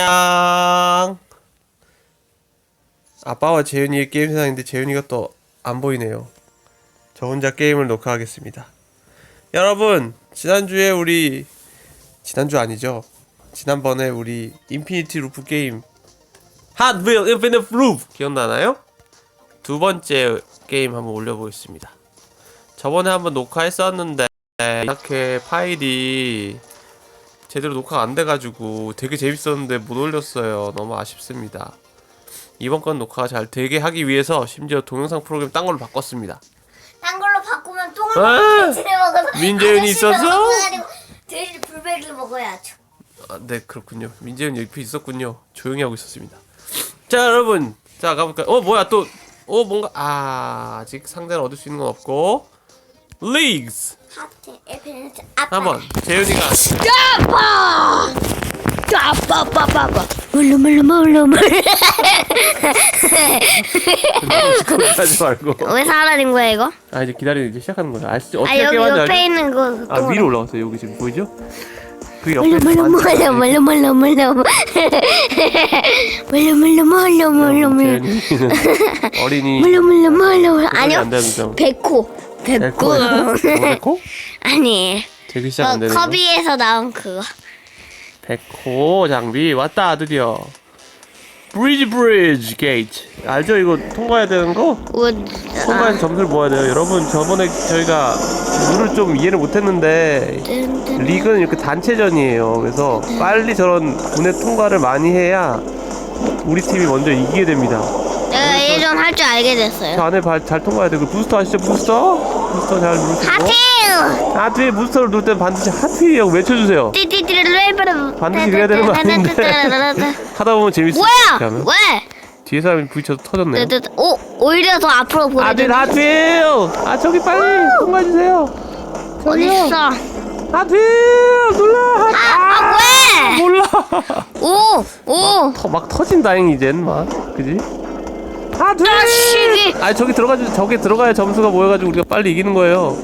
안녕. 아빠와 재윤이의 게임 세상인데 재윤이가 또 안 보이네요. 저 혼자 게임을 녹화하겠습니다. 여러분, 지난주에 우리 지난주 아니죠? 지난번에 우리 인피니티 루프 게임 Hot Wheel Infinite Loop 기억나나요? 두 번째 게임 한번 올려보겠습니다. 저번에 한번 녹화했었는데 이렇게 파일이 제대로 녹화가 안 돼가지고 되게 재밌었는데 못 올렸어요. 너무 아쉽습니다. 이번 건 녹화가 잘 되게 하기 위해서 심지어 동영상 프로그램 딴 걸로 바꿨습니다. 딴 걸로 바꾸면 똥을 아! 먹어서 민재윤이? 먹어가지고 돼지 불백을 먹어야죠. 아, 네 그렇군요. 민재는 옆에 있었군요. 조용히 하고 있었습니다. 자 여러분, 자 가볼까요? 어 뭐야 또? 어 뭔가 아 아직 상자를 얻을 수 있는 건 없고 leagues. 한번 재윤이가 까빠! 까빠빠빠빠. 물루물루물루물. 하지 말고. 왜 사라진 거야 이거? 아 이제 기다리 이제 시작하는 거야 아시죠? 어떻게 아 여기 옆에 알죠? 있는 거 아, 위로 올라왔어 여기 지금 보이죠? 그 옆에 물루물루 물루물루 물루물루. 물루물루물루물루. 재윤이는 어린이 물루물루물루. 아, 아니요. 안 되는 점. 백호. 백호 백호 백호? 아니 되게 시작 안 어, 되는 거. 커비에서 나온 그거 백호 장비 왔다 드디어. 브리지 브리지 게이트 알죠? 이거 통과해야 되는 거? 우와, 통과해서 점수를 모아야 돼요. 여러분 저번에 저희가 룰을 좀 이해를 못했는데. 리그는 이렇게 단체전이에요. 그래서 빨리 저런 분해 통과를 많이 해야 우리 팀이 먼저 이기게 됩니다. 예전 할 줄 알게 저 됐어요 안에 발, 잘 통과해야 되고 부스터 아시죠? 부스터? 부스터 잘 누르시고 하트 하트에 부스터를 누를 때는 반드시 하트라고 외쳐주세요. 반드시 그래야 되는 거 아닌데. 하다 보면. 이렇게 뭐야 하면. 왜 뒤에 사람이 부딪혀서 터졌네요. 오 오히려 더 앞으로 하트 보내줘 하트! 아 저기 빨리 통과해주세요. 어딨어 하트! 눌러! 하트! 아, 아, 왜? 몰라. 오 오 터, 막 터진다잉 이젠 막 그지? 하트! 자식이. 아 저기 들어가지 저기 들어가야 점수가 모여가지고 우리가 빨리 이기는 거예요.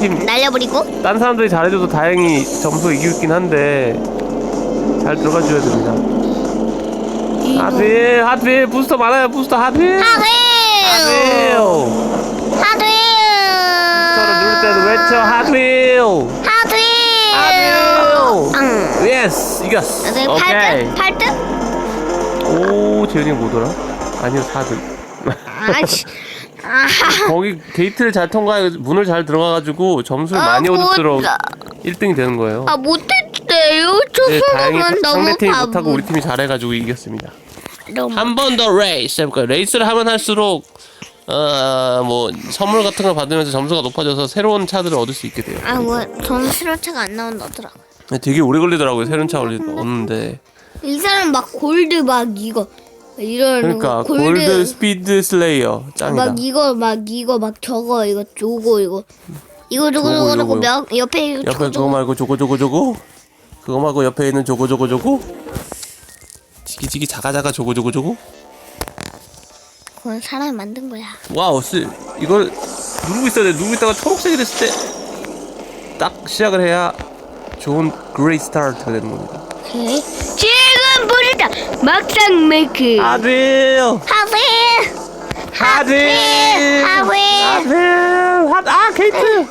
팀 날려버리고 딴 사람들이 잘해줘도 다행히 점수가 이기긴 한데 잘 들어가줘야 됩니다. 하트! 하트! 부스터 많아요 부스터! 하트 하트! 하트 부스터를 누를 때도 외쳐! 하트 하트! 응. 예스 이겼어. 네, 오케이. 8등? 8등? 오 재현이 뭐더라? 아니요 4등. 아씨 거기 게이트를 잘 통과해 문을 잘 들어가가지고 점수를 아, 많이 얻을수록 못다. 1등이 되는 거예요. 아 못했대요 저 네, 다행히 사람은 너무 상대팀이 바보 못하고 우리 팀이 잘해가지고 이겼습니다. 너무 한 번 더 레이스 해볼까요? 레이스를 하면 할수록 어뭐 선물 같은 걸 받으면서 점수가 높아져서 새로운 차들을 얻을 수 있게 돼요. 아뭐 저는 실어차가 안 나온다더라 되게 오래 걸리더라고요. 새로운 차 얻는데. 이 사람 막 골드 막 이거 이런 그러니까 거, 골드 스피드 슬레이어 짱이다. 막 이거 막 이거 막 저거 이거 저거 이거. 이거 저거 저거, 저거. 몇 옆에 이거 옆에 저거 그거 저거 말고 저거 저거 저거. 그거 말고 옆에 있는 저거 저거 저거. 지기지기 자가 자가 저거 저거 저거. 그건 사람이 만든 거야. 와우 쓰 이걸 누르고 있어야 돼. 누르고 있다가 초록색이 됐을 때 딱 시작을 해야 좋은 그레이 스타트가 되는 겁니다. 오케이. 지금 부르다 막상 메이크 아들. 하세 아들. 아들. 하- 아 게이트.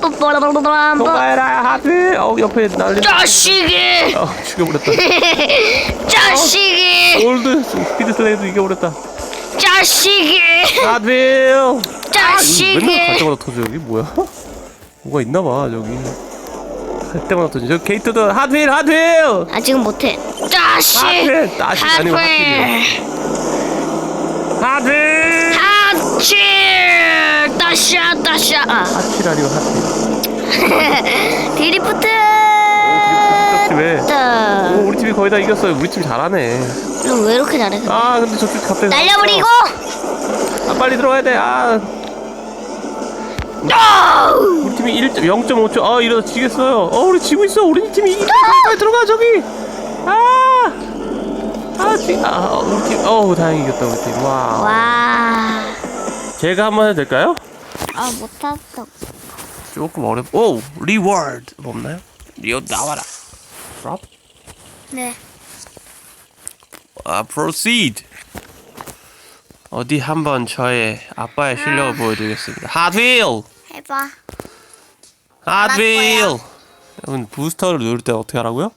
뽀뽀라라라라 통과해라 아들. 어 옆에 날리 자식이. 어 죽여버렸다. 자식이. 골드 스피드 슬레이도 이겨버렸다. 자식이. 아들. 아, 맨날 자식이 갈 때마다 터져 여기. 뭐야? 뭐가 있나봐 저기 갈 때마다 저 게이트도 하드힐 하드힐 아 지금 못해. 자식 하드힐 다시 아니고 하드힐 하치 따샤 따샤. 아. 하필 아니고 하필. 드리프트! 오 왜? 자, 오 우리 팀이 거의 다 이겼어요. 우리 팀 잘하네. 그럼 왜 이렇게 잘해 아 근데 저쪽 갑자기 날려버리고! 아 빨리 들어가야 돼아. 노! 우리 팀이 1 0.5초 아 이러다 지겠어요 어 우리 지고 있어 우리 팀이 이기고 빨리 들어가 저기 아 아, 지, 아, 우리 팀, 어우, 다행히 이겼다, 우리 팀. 와. 와. 제가 한번 해도 될까요? 아 못했어. 조금 어렵. 오, 리워드 뭐 없나요? 리워 나와라. 드롭. 네. 아 proceed. 어디 한번 저의 아빠의 실력을 보여드리겠습니다. 핫휠, 해 봐. 아드윌. 여러분 부스터를 누를 때 어떻게 하라고요?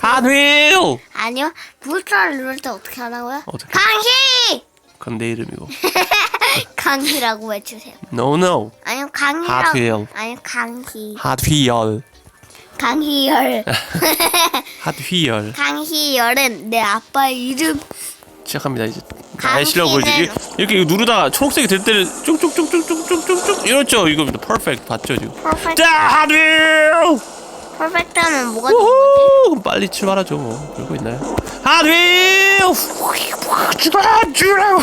아드윌. 아니요. 부스터를 누를 때 어떻게 하라고요? 어떻게? 강희. 그건 내 이름이고. 강희라고 외치세요. No no. 아니요 강희. 아드윌. 아니요 강희. 하드휘열. 강희열. 하드휘열. 강희열은 내 아빠 이름. 시작합니다 이제. 강희는- 이렇게 누르다 초록색이 될 때를 쭉쭉쭉쭉쭉쭉쭉 이렇죠. 이거 퍼펙트 봤죠 지금. 퍼펙트. 자 핫휠. 퍼펙트 하면 뭐가 되는 거지? 우후! 그럼 빨리 출발하죠. 뭐 그러고 있나요? 핫휠! 출발! 주라고!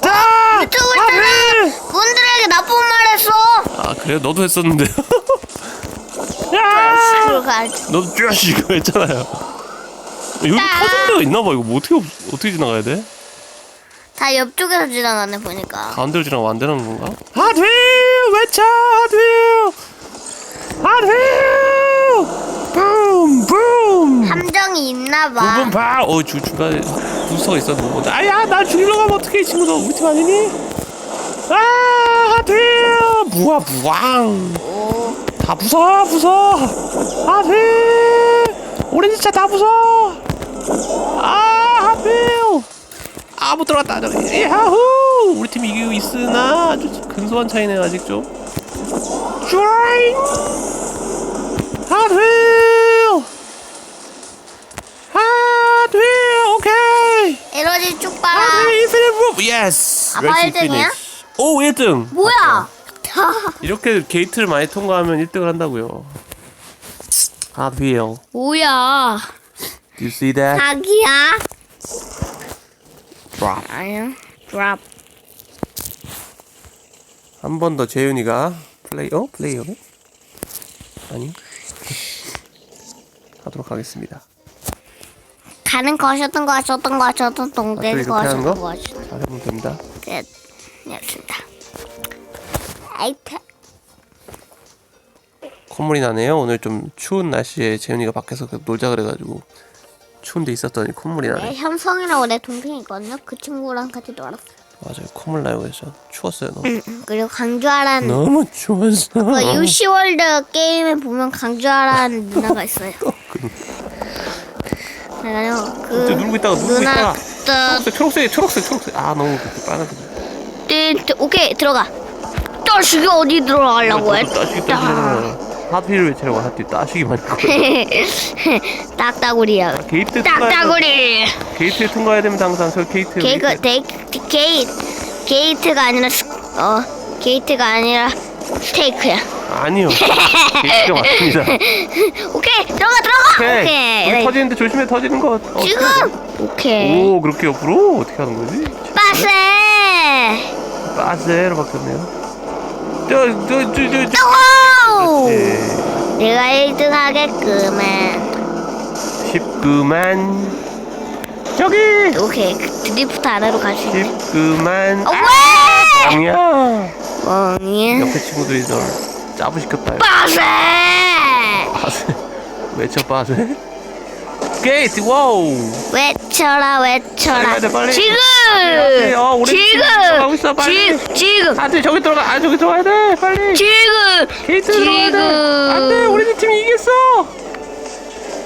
자! 유튜브 핫휠! 분들에게 나쁜 말 했어. 아 그래요? 너도 했었는데. 야! 너도 쭈시 이거 했잖아요. 여기 아! 터진 데가 있나 봐. 이거 뭐 어떻게 없- 어떻게 지나가야 돼? 다 옆쪽에서 지나가네 보니까. 가운데로 지나가면 안 되는 건가? 핫휠! 외쳐! 핫휠! 핫휠! 붐! 붐! 함정이 있나 봐. 부분 봐. 어, 주 중간에 부서가 있었는데 못 본다. 아야, 나 죽이러 가면 어떡해, 이 친구도 우리 팀 아니니? 아, 하필, 무아 무왕. 오. 다 부숴, 부숴. 하필, 오렌지 차다 부숴. 아, 하필. 아, 못 들어갔다. 저기. 야후. 우리 팀 이기고 있으나 아주 근소한 차이네 아직 좀. 슈라잉. 하필. 하필. 오케이. 에너지 쭉 빨아. 하필 인피니트 루프. 예스. 아빠 Let's 1등이야? finish. 오, 1등. 뭐야? 이렇게 게이트를 많이 통과하면 1등을 한다고요. 하필. 뭐야? Do you see that? 자기야? Drop. 아니요. 드랍. 한번 더 재윤이가 플레이 어 플레이어 아니 하도록 하겠습니다. 가는 거셨던 거셨던 거셨던 동대 이렇게 하는 거? 거셨던 거셨던 잘해보면 됩니다. 끝. 였습니다. 아이패. 콧물이 나네요. 오늘 좀 추운 날씨에 재윤이가 밖에서 그 놀자 그래가지고 추운데 있었더니 콧물이 네, 나네. 현성이라고 내 동생이 있거든요. 그 친구랑 같이 놀았어요. 맞아요. 콧물 나요. 그래서 추웠어요. 너무. 응, 그리고 강주하라는 너무 추웠어. 그 유시월드 게임에 보면 강주하라는 누나가 있어요. 그래가지고 그저 누르고 있다가 누르고 누나 있다가 그 초록색 초록색 초록색 초록색 아 너무 그렇게 빨간색. 띠, 띠, 오케이 들어가. 떨식이 어디 들어가려고 해? 따시기 따 시기 하필 외치라고 하필 따시기만 했고 딱따구리야. 게이트 통과해야 딱따구리. 게이트에 통과해야 됩니다 항상 저 게이트 게이트 데이 게이트 게이트가 아니라 스, 어 게이트가 아니라 스테이크야. 아니요 게이트가 맞습니다 오케이 들어가 들어가. 오케이 오케이. 여기 네. 터지는데 조심해 터지는 거 어, 지금 오케이. 오 그렇게 옆으로 어떻게 하는 거지? 빠세. 빠세로 바뀌었네요 저저저저 오! 예. 내가 1등 하겠구만. 19만 저기 오케이 그 드리프트 안으로 갈 수 있네. 19만 어 왜? 아니야 멍이. 옆에 친구들이 널 짜부시켰다 빠세. 빠세 외쳐 빠세 게이트 와우 외쳐라 외쳐라. 빨리 가야 돼, 빨리. 지금. 빨리, 어, 지금 들어가고 있어. 빨리. 지, 지금. 안돼 저기 들어가 아 저기 들어가야 돼 빨리 지금. 게이트 들어가야 돼 안돼 우리 팀이 이겼어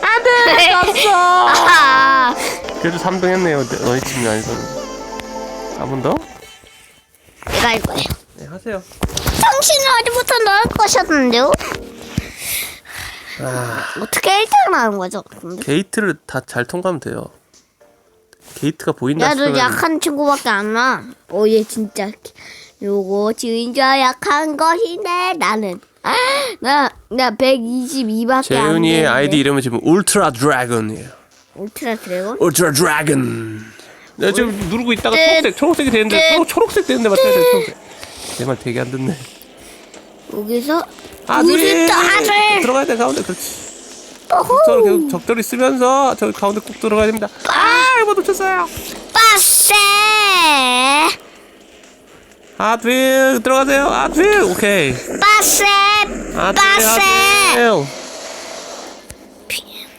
안돼 졌어 아하. 그래도 3등 했네요 너희 팀이 아니서는 한번 더? 내가 할 거예요. 네 하세요 당신은 어디부터 넣을 것이었는데요? 아 어떻게 1등을 하는 거죠? 근데? 게이트를 다 잘 통과하면 돼요 게이트가 보인다 야, 너 싶으면 약한 친구밖에 안 나. 어, 얘 진짜. 요거 진짜 약한 것인데 나는 아, 나, 나 122밖에 안 돼. 재윤이의 아이디 이름은 지금 울트라 드래곤이에요 울트라 드래곤? 울트라 드래곤 내가 지금 누르고 있다가 뜻, 초록색 초록색이 되는데 뜻, 초록, 초록색 되는데 맞춰야 돼 초록색 내 말 되게 안 듣네 여기서 아들 아들. 들어가야 돼 가운데 그렇지. 적절히 계속 적절히 쓰면서 저기 가운데 꼭 들어가야 됩니다 아 이거 놓쳤어요 빠세. 하필 들어가세요 하필 오케이 빠세. 빠세.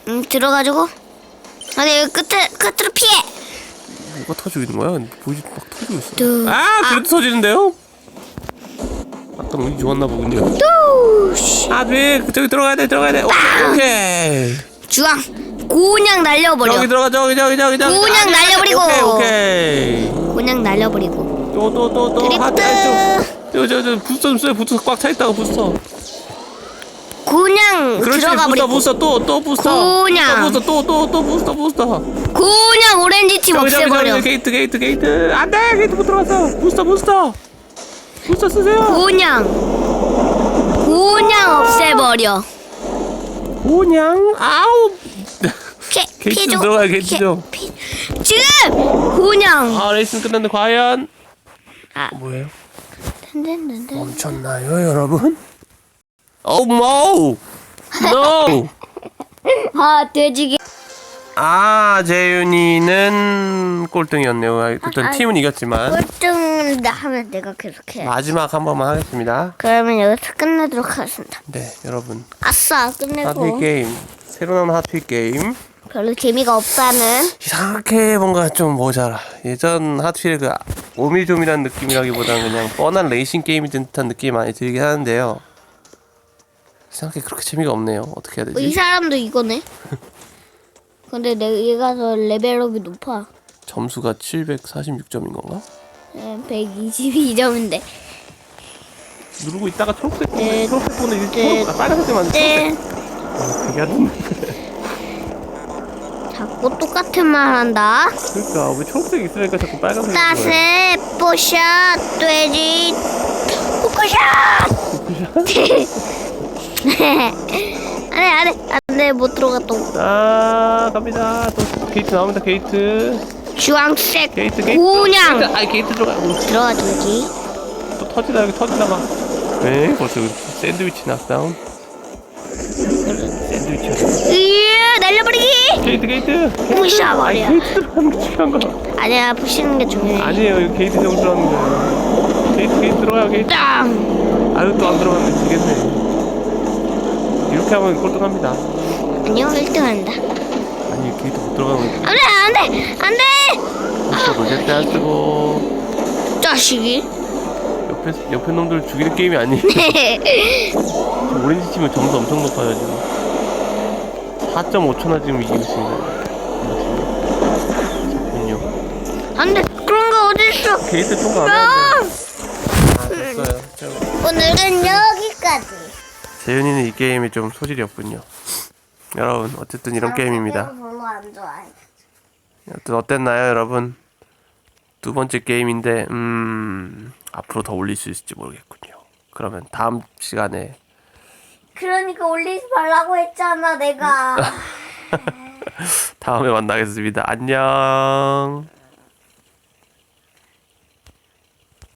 음, 들어가지고 아니 여기 끝에 끝으로 피해. 뭐가 터지고 있는 거야? 보이지 막 터지고 있어. 뚜. 아, 그래도 터지는데요? 아까 운이 좋았나 보군요. 뚜. 아, 네, 저기 들어가야 돼, 들어가야 돼. 오케이, 오케이. 주황 그냥 날려버려. 저기 들어가, 저기, 저기, 저기, 저기. 그냥 아, 네, 날려버리고. 오케이, 오케이. 그냥 날려버리고. 또, 또, 또, 또. 드리프트. 아, 아, 저, 저, 저, 부스터 좀 써요. 부스터 꽉 차 있다가 부스터. 그냥 그렇지, 들어가 부스터, 버리고. 부스터, 또, 또 부스터. 그냥. 부스터, 또, 또, 또 부스터, 부스터. 그냥 오렌지 팀 저기, 저기, 없애버려. 저기, 게이트, 게이트, 게이트. 안 돼, 게이트 못 들어갔어. 부스터, 부스터. 부스터 쓰세요. 그냥 그냥 없애버려. 그냥, 아우. 좀 줘. 들어가요, 좀. 피해. 지금 그냥. 아, 레이스는 끝났는데, 과연? 아. 뭐예요? 든든든든. 멈췄나요, 여러분? Oh no! No! 아 돼지기. 아, 재윤이는 꼴등이었네요. 일단 아, 팀은 이겼지만 꼴등 하면 내가 계속해. 마지막 한 번만 하겠습니다. 그러면 여기서 끝내도록 하겠습니다. 네, 여러분. 아싸 끝내고 게임. 새로 나온 하트필 게임. 별로 재미가 없다는 이상하게 뭔가 좀 모자라. 예전 하트필 그 오밀조밀한 느낌이라기보다는 그냥 뻔한 레이싱 게임이 된 듯한 느낌이 많이 들긴 하는데요. 이상하게 그렇게 재미가 없네요. 어떻게 해야 어, 이 되지? 사람도 이거네. 근데 내 얘가 더 레벨업이 높아. 점수가 746점인 건가? 122점인데. 누르고 있다가 초록색 네. 초록색 보는 이 네. 초록 아, 빨간색만 네. 되게 하던데. 자꾸 똑같은 말 한다. 그러니까 왜 초록색 있으니까 자꾸 빨간색 따세 뽀샷 돼지 포커샷 안돼 안돼 안돼. 못 들어가 또. 아 갑니다. 또 게이트 나옵니다 게이트. 주황색 게이트 게이트. 그냥. 게이트, 아이 게이트 들어가. 오, 들어가 주지 또 터지다 여기 터지다가. 네 벌써 그 샌드위치 낙다운. 샌드위치 으 날려버리기! 게이트 게이트. 아이 부셔버려. 게이트 들어가는 게 중요한 거. 아니야 부시는 게 중요해. 아니에요 이거 게이트 좀 들어가는 거예요. 게이트 게이트 들어가요 게이트. 땅! 아유 또 안 들어가면 지겠네 이렇게 하면 꼴등합니다 안녕 1등 한다 아니 게이트 못 들어가면 안돼 안돼 안돼 또 로제트 안 쓰고 자식이 옆에 옆에 놈들 죽이는 게임이 아니에요. 지금 오렌지 팀은 점수 엄청 높아요 지금. 4.5초나 지금 이기고 있습니다. 잠깐요. 안돼 그런 거 어딨어 게이트 통과 안 아! 하는데. 됐어요. 자, 오늘은 여기까지 재윤이는 이 게임에 좀 소질이 없군요. 여러분 어쨌든 이런 게임입니다. 별로 안 좋아해 여튼 어땠나요 여러분? 두 번째 게임인데 음 앞으로 더 올릴 수 있을지 모르겠군요. 그러면 다음 시간에 그러니까 올리지 말라고 했잖아 내가 다음에 만나겠습니다. 안녕.